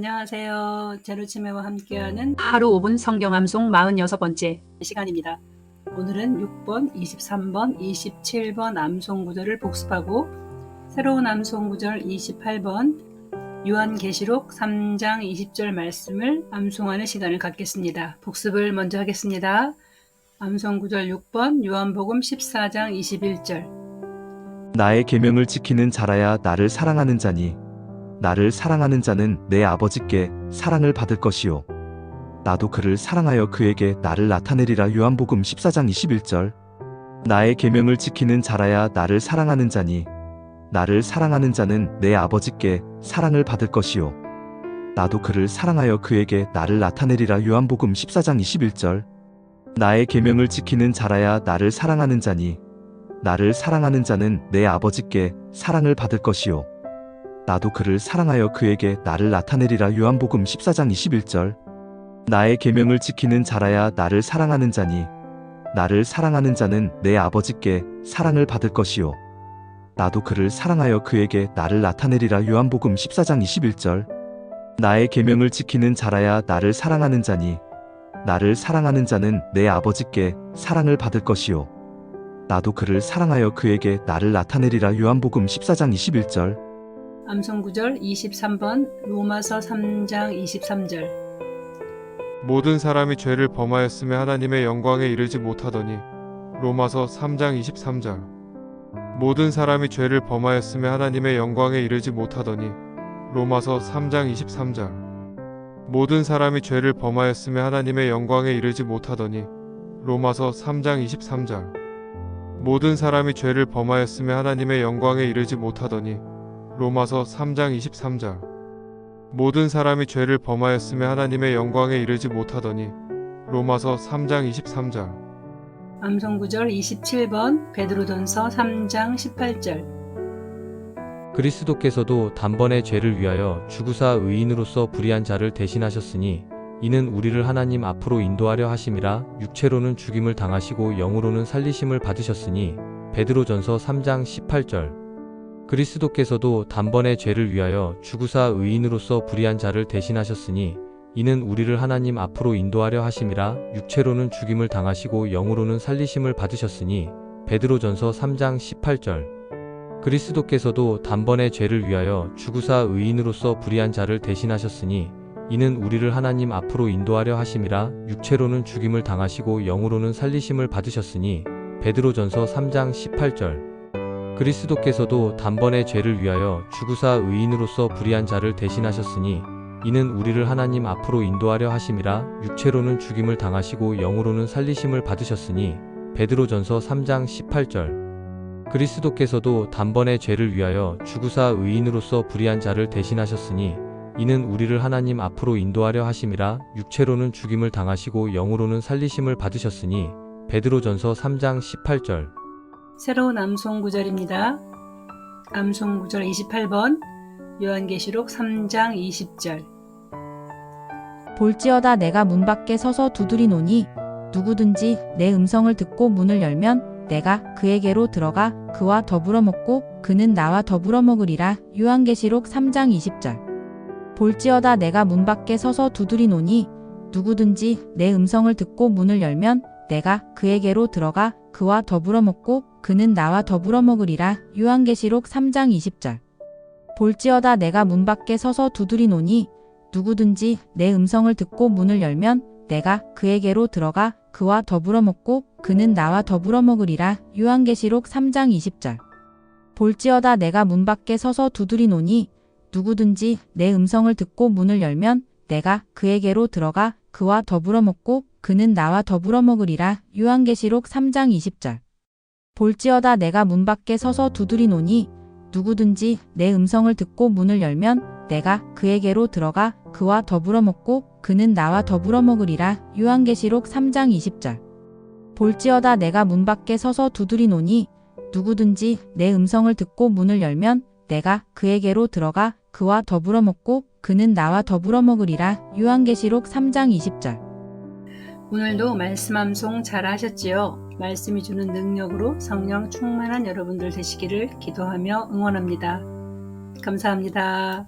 안녕하세요. 제로치매와 함께하는 하루 5분 성경 암송 46번째 시간입니다. 오늘은 6번, 23번, 27번 암송 구절을 복습하고 새로운 암송 구절 28번 요한계시록 3장 20절 말씀을 암송하는 시간을 갖겠습니다. 복습을 먼저 하겠습니다. 암송 구절 6번 요한복음 14장 21절 나의 계명을 지키는 자라야 나를 사랑하는 자니 나를 사랑하는 자는 내 아버지께 사랑을 받을 것이요. 나도 그를 사랑하여 그에게 나를 나타내리라. 요한복음 14장 21절. 나의 계명을 지키는 자라야 나를 사랑하는 자니 나를 사랑하는 자는 내 아버지께 사랑을 받을 것이요. 나도 그를 사랑하여 그에게 나를 나타내리라. 요한복음 14장 21절. 나의 계명을 지키는 자라야 나를 사랑하는 자니 나를 사랑하는 자는 내 아버지께 사랑을 받을 것이요 나도 그를 사랑하여 그에게 나를 나타내리라. 요한복음 14장 21절. 나의 계명을 지키는 자라야 나를 사랑하는 자니 나를 사랑하는 자는 내 아버지께 사랑을 받을 것이요. 나도 그를 사랑하여 그에게 나를 나타내리라. 요한복음 14장 21절. 나의 계명을 지키는 자라야 나를 사랑하는 자니 나를 사랑하는 자는 내 아버지께 사랑을 받을 것이요. 나도 그를 사랑하여 그에게 나를 나타내리라. 요한복음 14장 21절 암송 구절 23번 로마서 3장 23절. 모든 사람이 죄를 범하였음에 하나님의 영광에 이르지 못하더니 로마서 3장 23절. 모든 사람이 죄를 범하였음에 하나님의 영광에 이르지 못하더니 로마서 3장 23절. 모든 사람이 죄를 범하였음에 하나님의 영광에 이르지 못하더니 로마서 3장 23절. 모든 사람이 죄를 범하였음에 하나님의 영광에 이르지 못하더니 로마서 3장 23절. 모든 사람이 죄를 범하였음에 하나님의 영광에 이르지 못하더니 로마서 3장 23절. 암송 구절 27번 베드로전서 3장 18절. 그리스도께서도 단번에 죄를 위하여 주구사 의인으로서 불의한 자를 대신하셨으니 이는 우리를 하나님 앞으로 인도하려 하심이라 육체로는 죽임을 당하시고 영으로는 살리심을 받으셨으니 베드로전서 3장 18절 그리스도께서도 단번에 죄를 위하여 주구사 의인으로서 불의한 자를 대신하셨으니 이는 우리를 하나님 앞으로 인도하려 하심이라 육체로는 죽임을 당하시고 영으로는 살리심을 받으셨으니 베드로전서 3장 18절. 그리스도께서도 단번에 죄를 위하여 주구사 의인으로서 불의한 자를 대신하셨으니 이는 우리를 하나님 앞으로 인도하려 하심이라 육체로는 죽임을 당하시고 영으로는 살리심을 받으셨으니 베드로전서 3장 18절 그리스도께서도 단번에 죄를 위하여 주구사 의인으로서 불의한 자를 대신하셨으니 이는 우리를 하나님 앞으로 인도하려 하심이라 육체로는 죽임을 당하시고 영으로는 살리심을 받으셨으니 베드로전서 3장 18절. 그리스도께서도 단번에 죄를 위하여 주구사 의인으로서 불의한 자를 대신하셨으니 이는 우리를 하나님 앞으로 인도하려 하심이라 육체로는 죽임을 당하시고 영으로는 살리심을 받으셨으니 베드로전서 3장 18절 새로운 암송 구절입니다. 암송 구절 28번 요한계시록 3장 20절. 볼지어다 내가 문 밖에 서서 두드리노니 누구든지 내 음성을 듣고 문을 열면 내가 그에게로 들어가 그와 더불어 먹고 그는 나와 더불어 먹으리라. 요한계시록 3장 20절. 볼지어다 내가 문 밖에 서서 두드리노니 누구든지 내 음성을 듣고 문을 열면 내가 그에게로 들어가 그와 더불어 먹고 그는 나와 더불어 먹으리라. 요한계시록 3장 20절. 볼지어다 내가 문 밖에 서서 두드리노니 누구든지 내 음성을 듣고 문을 열면 내가 그에게로 들어가 그와 더불어 먹고 그는 나와 더불어 먹으리라. 요한계시록 3장 20절. 볼지어다 내가 문 밖에 서서 두드리노니 누구든지 내 음성을 듣고 문을 열면 내가 그에게로 들어가 그와 더불어 먹고 그는 나와 더불어 먹으리라. 요한계시록 3장 20절 볼지어다 내가 문 밖에 서서 두드리노니 누구든지 내 음성을 듣고 문을 열면 내가 그에게로 들어가 그와 더불어 먹고 그는 나와 더불어 먹으리라. 요한계시록 3장 20절. 볼지어다 내가 문 밖에 서서 두드리노니 누구든지 내 음성을 듣고 문을 열면 내가 그에게로 들어가 그와 더불어 먹고 그는 나와 더불어 먹으리라. 요한계시록 3장 20절. 오늘도 말씀 암송 잘 하셨지요? 말씀이 주는 능력으로 성령 충만한 여러분들 되시기를 기도하며 응원합니다. 감사합니다.